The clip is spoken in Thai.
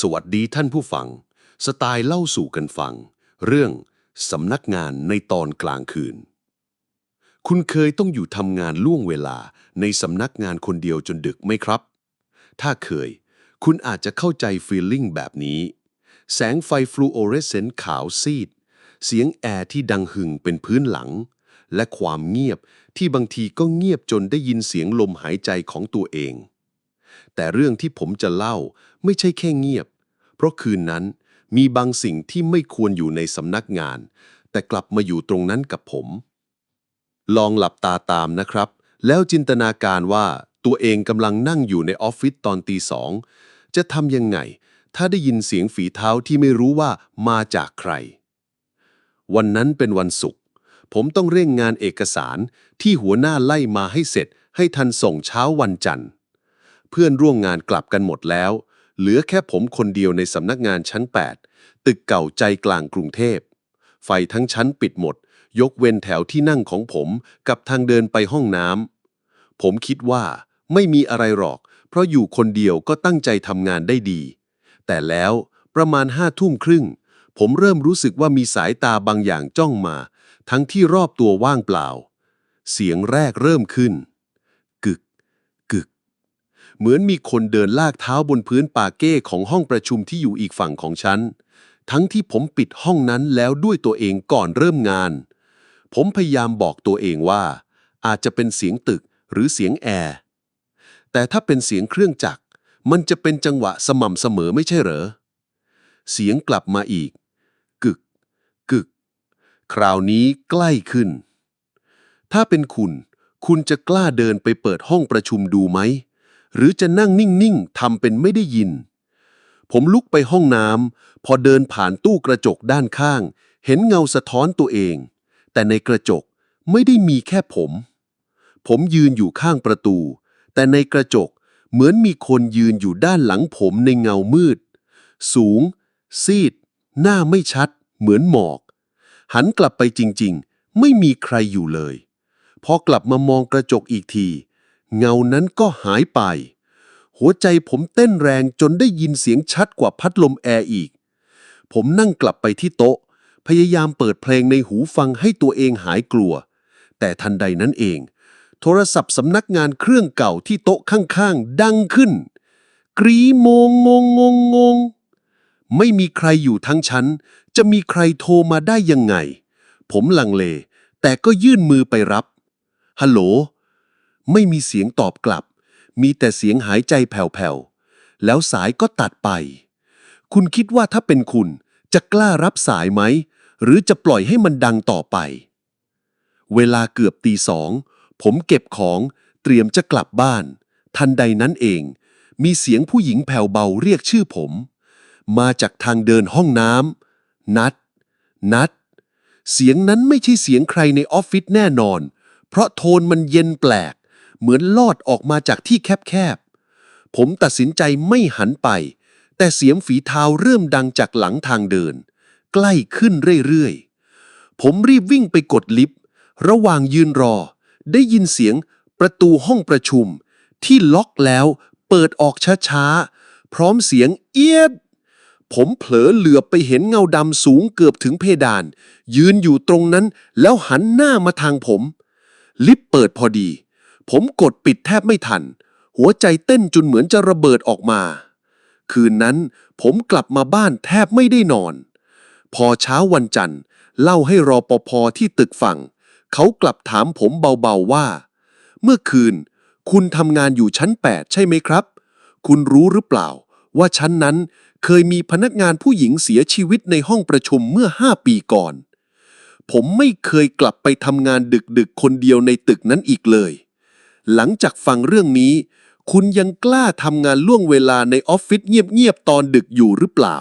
สวัสดีท่านผู้ฟัง สไตล์เล่าสู่กันฟัง เรื่องสำนักงานในตอนกลางคืน คุณเคยต้องอยู่ทำงานล่วงเวลาในสำนักงานคนเดียวจนดึกไหมครับ ถ้าเคย คุณอาจจะเข้าใจฟีลลิ่งแบบนี้ แสงไฟฟลูออเรสเซนต์ขาวซีด เสียงแอร์ที่ดังหึ่งเป็นพื้นหลัง และความเงียบที่บางทีก็เงียบจนได้ยินเสียงลมหายใจของตัวเอง แต่เรื่องที่ผมจะเล่าไม่ใช่แค่เงียบ เพราะคืนนั้นมีบางสิ่งที่ไม่ควรอยู่ในสำนักงาน แต่กลับมาอยู่ตรงนั้นกับผม ลองหลับตาตามนะครับ แล้วจินตนาการว่าตัวเองกำลังนั่งอยู่ในออฟฟิศตอนตีสองจะทำยังไง ถ้าได้ยินเสียงฝีเท้าที่ไม่รู้ว่ามาจากใคร วันนั้นเป็นวันศุกร์ผมต้องเร่งงานเอกสารที่หัวหน้าไล่มาให้เสร็จให้ทันส่งเช้าวันจันทร์ เพื่อนร่วมงานกลับกันหมดแล้ว เหลือแค่ผมคนเดียวในสำนักงานชั้น 8 ตึกเก่าใจกลางกรุงเทพ ไฟทั้งชั้นปิดหมด ยกเว้นแถวที่นั่งของผมกับทางเดินไปห้องน้ำ ผมคิดว่าไม่มีอะไรหรอก เพราะอยู่คนเดียวก็ตั้งใจทำงานได้ดี แต่แล้วประมาณห้าทุ่มครึ่ง ผมเริ่มรู้สึกว่ามีสายตาบางอย่างจ้องมา ทั้งที่รอบตัวว่างเปล่า เสียงแรกเริ่มขึ้น เหมือนมีคนเดินลากเท้าบนพื้นปาเก้ของห้องประชุมที่อยู่อีกฝั่งของฉัน ทั้งที่ผมปิดห้องนั้นแล้วด้วยตัวเองก่อนเริ่มงาน ผมพยายามบอกตัวเองว่า อาจจะเป็นเสียงตึกหรือเสียงแอร์ แต่ถ้าเป็นเสียงเครื่องจักร มันจะเป็นจังหวะสม่ำเสมอไม่ใช่เหรอ เสียงกลับมาอีก กึก กึก คราวนี้ใกล้ขึ้น ถ้าเป็นคุณ คุณจะกล้าเดินไปเปิดห้องประชุมดูไหม หรือจะนั่งนิ่งๆทำเป็นไม่ได้ยิน ผมลุกไปห้องน้ำพอเดินผ่านตู้กระจกด้านข้าง เห็นเงาสะท้อนตัวเอง แต่ในกระจกไม่ได้มีแค่ผม ผมยืนอยู่ข้างประตู แต่ในกระจกเหมือนมีคนยืนอยู่ด้านหลังผมในเงามืด สูง ซีด หน้าไม่ชัด เหมือนหมอก หันกลับไปจริงๆ ไม่มีใครอยู่เลย พอกลับมามองกระจกอีกที เงานั้นก็หายไป หัวใจผมเต้นแรงจนได้ยินเสียงชัดกว่าพัดลมแอร์อีก ผมนั่งกลับไปที่โต๊ะ พยายามเปิดเพลงในหูฟังให้ตัวเองหายกลัว แต่ทันใดนั้นเอง โทรศัพท์สำนักงานเครื่องเก่าที่โต๊ะข้างๆ ดังขึ้น กรีโมงงงงงงงไม่มีใครอยู่ทั้งชั้น จะมีใครโทรมาได้ยังไง ผมลังเล แต่ก็ยื่นมือไปรับ ฮัลโหล ไม่มีเสียงตอบกลับ มีแต่เสียงหายใจแผ่วๆ แล้วสายก็ตัดไป คุณคิดว่าถ้าเป็นคุณจะกล้ารับสายไหม หรือจะปล่อยให้มันดังต่อไป เวลาเกือบตีสอง ผมเก็บของเตรียมจะกลับบ้าน ทันใดนั้นเอง มีเสียงผู้หญิงแผ่วเบาเรียกชื่อผม มาจากทางเดินห้องน้ำนัด นัด เสียงนั้นไม่ใช่เสียงใครในออฟฟิศแน่นอน เพราะโทนมันเย็นแปลก เหมือนลอดออกมาจากที่แคบๆ ผมตัดสินใจไม่หันไป แต่เสียงฝีเท้าเริ่มดังจากหลังทางเดิน ใกล้ขึ้นเรื่อยๆ ผมรีบวิ่งไปกดลิฟต์ ระหว่างยืนรอ ได้ยินเสียงประตูห้องประชุม ที่ล็อกแล้วเปิดออกช้าๆ พร้อมเสียงเอียดผมเผลอเหลือบไปเห็นเงาดำสูงเกือบถึงเพดาน ยืนอยู่ตรงนั้นแล้วหันหน้ามาทางผม ลิฟต์เปิดพอดี ผมกดปิดแทบไม่ทัน หัวใจเต้นจนเหมือนจะระเบิดออกมา คืนนั้นผมกลับมาบ้านแทบไม่ได้นอน พอเช้าวันจันทร์ เล่าให้รอปภที่ตึกฟัง เขากลับถามผมเบาๆว่า เมื่อคืน คุณทำงานอยู่ชั้น 8 ใช่ไหมครับ คุณรู้หรือเปล่า ว่าชั้นนั้นเคยมีพนักงานผู้หญิงเสียชีวิตในห้องประชุมเมื่อ 5 ปีก่อน ผมไม่เคยกลับไปทำงานดึกๆ คนเดียวในตึกนั้นอีกเลย หลังจากฟังเรื่องนี้ คุณยังกล้าทำงานล่วงเวลาในออฟฟิศเงียบๆตอนดึกอยู่หรือเปล่า